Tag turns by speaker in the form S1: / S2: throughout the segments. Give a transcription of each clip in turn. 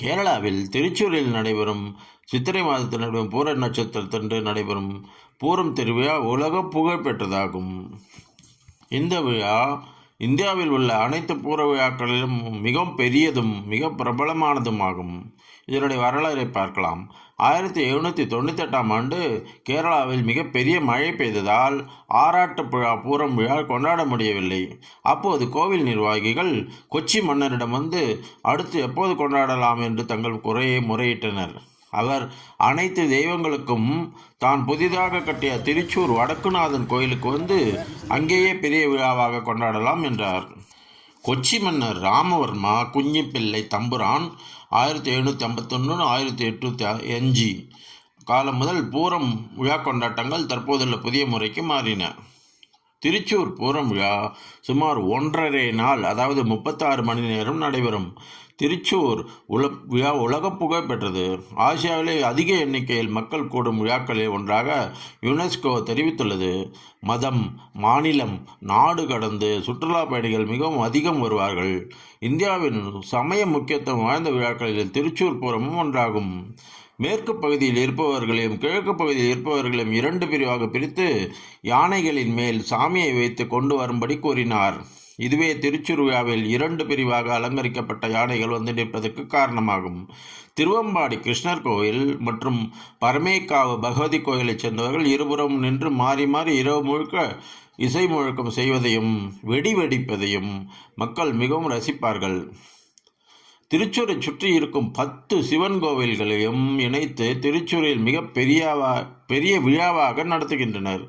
S1: கேரளாவில் திருச்சூரில் நடைபெறும் சித்திரை மாதத்தில் நடைபெறும் பூர நட்சத்திரத்தன்று நடைபெறும் பூரம் திருவிழா உலக புகழ் பெற்றதாகும். இந்த விழா இந்தியாவில் உள்ள அனைத்து பூர விழாக்களிலும் மிகவும் பெரியதும் மிக பிரபலமானதும் ஆகும் இதனுடைய வரலாறை பார்க்கலாம். ஆயிரத்தி எழுநூற்றி தொண்ணூத்தெட்டாம் ஆண்டு கேரளாவில் மிகப்பெரிய மழை பெய்ததால் ஆராட்டு விழா பூரம் விழா கொண்டாட முடியவில்லை. அப்போது கோவில் நிர்வாகிகள் கொச்சி மன்னரிடம் வந்து அடுத்து எப்போது கொண்டாடலாம்? என்று தங்கள் குறையை முறையிட்டனர். அவர் அனைத்து தெய்வங்களுக்கும் தான் புதிதாக கட்டிய திருச்சூர் வடக்குநாதன் கோயிலுக்கு வந்து அங்கேயே பெரிய விழாவாக கொண்டாடலாம் என்றார். கொச்சி மன்னர் ராமவர்மா குஞ்சிப்பிள்ளை தம்புரான் ஆயிரத்தி எழுநூற்றி ஐம்பத்தொன்று ஆயிரத்தி எட்நூற்றி அஞ்சு காலம் முதல் பூரம் விழா கொண்டாட்டங்கள் தற்போதுள்ள புதிய முறைக்கு மாறின. திருச்சூர் பூரம் விழா சுமார் ஒன்றரை நாள் அதாவது முப்பத்தாறு மணி நேரம் நடைபெறும். திருச்சூர் உல விழா உலக புகழ் பெற்றது. ஆசியாவிலே அதிக எண்ணிக்கையில் மக்கள் கூடும் விழாக்களில் ஒன்றாக யுனெஸ்கோ தெரிவித்துள்ளது. மதம் மாநிலம் நாடு கடந்து சுற்றுலா பயணிகள் மிகவும் அதிகம் வருவார்கள். இந்தியாவின் சமய முக்கியத்துவம் வாய்ந்த விழாக்களில் திருச்சூர் புறமும் ஒன்றாகும். மேற்கு பகுதியில் இருப்பவர்களையும் கிழக்கு பகுதியில் இருப்பவர்களையும் இரண்டு பிரிவாக பிரித்து யானைகளின் மேல் சாமியை வைத்து கொண்டு வரும்படி கூறினார். இதுவே திருச்சுருவிழாவில் இரண்டு பிரிவாக அலங்கரிக்கப்பட்ட யானைகள் வந்து நிற்பதற்கு காரணமாகும். திருவம்பாடி கிருஷ்ணர் கோயில் மற்றும் பரமேக்காவு பகவதி கோயிலைச் சேர்ந்தவர்கள் இருபுறம் நின்று மாறி மாறி இரவு முழுக்க இசை முழக்கம் செய்வதையும் வெடி வெடிப்பதையும் மக்கள் மிகவும் ரசிப்பார்கள். திருச்சூரை சுற்றி இருக்கும் பத்து சிவன் கோவில்களையும் இணைத்து திருச்சூரில் மிக பெரியவா பெரிய விழாவாக நடத்துகின்றனர்.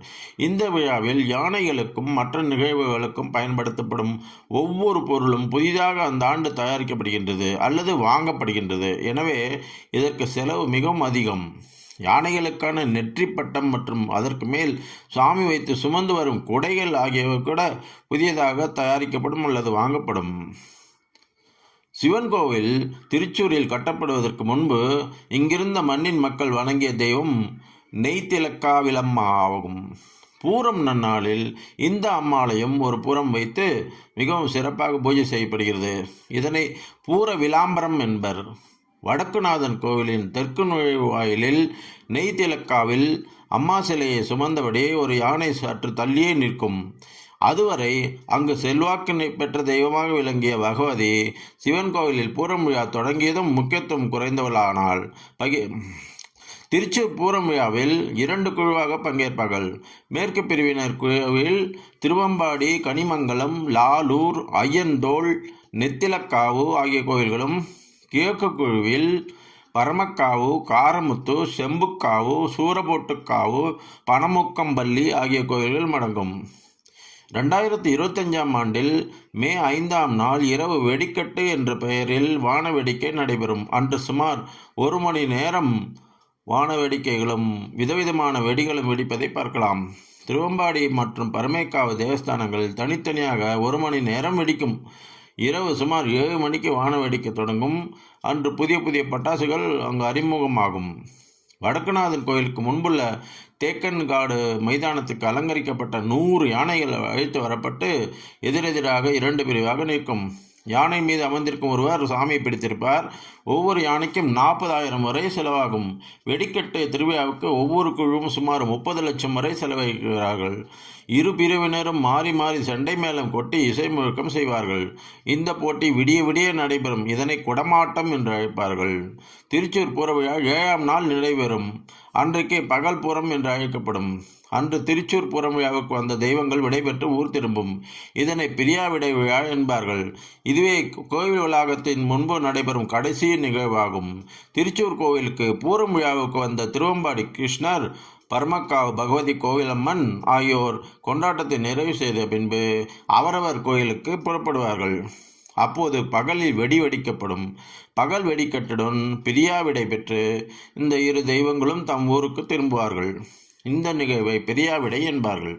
S1: இந்த விழாவில் யானைகளுக்கும் மற்ற நிகழ்வுகளுக்கும் பயன்படுத்தப்படும் ஒவ்வொரு பொருளும் புதிதாக அந்த ஆண்டு தயாரிக்கப்படுகின்றது அல்லது வாங்கப்படுகின்றது. எனவே இதற்கு செலவு மிகவும் அதிகம். யானைகளுக்கான நெற்றி பட்டம் மற்றும் அதற்கு மேல் சாமி வைத்து சுமந்து வரும் குடைகள் ஆகியவை கூட புதியதாக தயாரிக்கப்படும் அல்லது வாங்கப்படும். சிவன் கோவில் திருச்சூரில் கட்டப்படுவதற்கு முன்பு இங்கிருந்த மண்ணின் மக்கள் வணங்கிய தெய்வம் நெய்த்திலக்காவிலம்மா ஆகும். பூரம் நன்னாளில் இந்த அம்மாலயம் ஒரு புறம் வைத்து மிகவும் சிறப்பாக பூஜை செய்யப்படுகிறது. இதனை பூர விளாம்பரம் என்பர். வடக்குநாதன் கோவிலின் தெற்கு நுழைவாயிலில் நெய்த்திலக்காவில் அம்மா சிலையை சுமந்தபடி ஒரு யானை சற்று தள்ளியே நிற்கும். அதுவரை அங்கு செல்வாக்கு பெற்ற தெய்வமாக விளங்கிய பகவதி சிவன் கோவிலில் பூரம் விழா தொடங்கியதும் முக்கியத்துவம் குறைந்தவளானாள். பகி திருச்சி பூரம் விழாவில் இரண்டு குழுவாக பங்கேற்பார்கள். மேற்கு பிரிவினர் குழுவில் திருவம்பாடி கனிமங்கலம் லாலூர் ஐயந்தோல் நெத்திலக்காவு ஆகிய கோவில்களும் கிழக்கு குழுவில் பரமக்காவு காரமுத்து செம்புக்காவு சூரபோட்டுக்காவு பனமுக்கம்பள்ளி ஆகிய கோவில்கள் அடங்கும் ரெண்டாயிரத்தி இருபத்தஞ்சாம் ஆண்டில் மே ஐந்தாம் நாள் இரவு வெடிக்கட்டு என்ற பெயரில் வான வேடிக்கை நடைபெறும். அன்று சுமார் ஒரு மணி நேரம் வான வேடிக்கைகளும் விதவிதமான வெடிகளும் வெடிப்பதை பார்க்கலாம். திருவம்பாடி மற்றும் பரமேக்காவு தேவஸ்தானங்களில் தனித்தனியாக ஒரு மணி நேரம் வெடிக்கும். இரவு சுமார் ஏழு மணிக்கு வான வேடிக்கை தொடங்கும். அன்று புதிய புதிய பட்டாசுகள் அங்கு அறிமுகமாகும். வடக்குநாதன் கோயிலுக்கு முன்புள்ள தேக்கன்காடு மைதானத்துக்கு அலங்கரிக்கப்பட்ட நூறு யானைகள் அழைத்து வரப்பட்டு எதிரெதிராக இரண்டு பிரிவாக நிற்கும். யானை மீது அமர்ந்திருக்கும் ஒருவர் சாமியை பிடித்திருப்பார். ஒவ்வொரு யானைக்கும் நாற்பதாயிரம் வரை செலவாகும். வெடிக்கட்டு திருவிழாவுக்கு ஒவ்வொரு குழுவும் சுமார் முப்பது லட்சம் வரை செலவழிக்கிறார்கள். இரு பிரிவினரும் மாறி மாறி சண்டை மேளம் கொட்டி இசை முழக்கம் செய்வார்கள். இந்த போட்டி விடிய விடிய நடைபெறும். இதனை குடமாட்டம் என்று அழைப்பார்கள். திருச்சூர் பூர விழா ஏழாம் நாள் நிறைவேறும் அன்றைக்கு பகல் புறம் என்று அழைக்கப்படும். அன்று திருச்சூர் புறம் விழாவுக்கு வந்த தெய்வங்கள் விடைபெற்று ஊர் திரும்பும். இதனை பிரியாவிடை விழா என்பார்கள். இதுவே கோவில் வளாகத்தின் முன்பு நடைபெறும் கடைசி நிகழ்வாகும். திருச்சூர் கோவிலுக்கு பூரம் விழாவுக்கு வந்த திருவம்பாடி கிருஷ்ணர் பரமக்காவு பகவதி கோவிலம்மன் ஆகியோர் கொண்டாட்டத்தை நிறைவு செய்த பின்பு அவரவர் கோயிலுக்கு புறப்படுவார்கள். அப்போது பகலில் வெடி வெடிக்கப்படும். பகல் வெடிக்கட்டுடன் பிரியாவிடை பெற்று இந்த இரு தெய்வங்களும் தம் ஊருக்கு திரும்புவார்கள். இந்த நிகழ்வை பெரியாவிடை என்பார்கள்.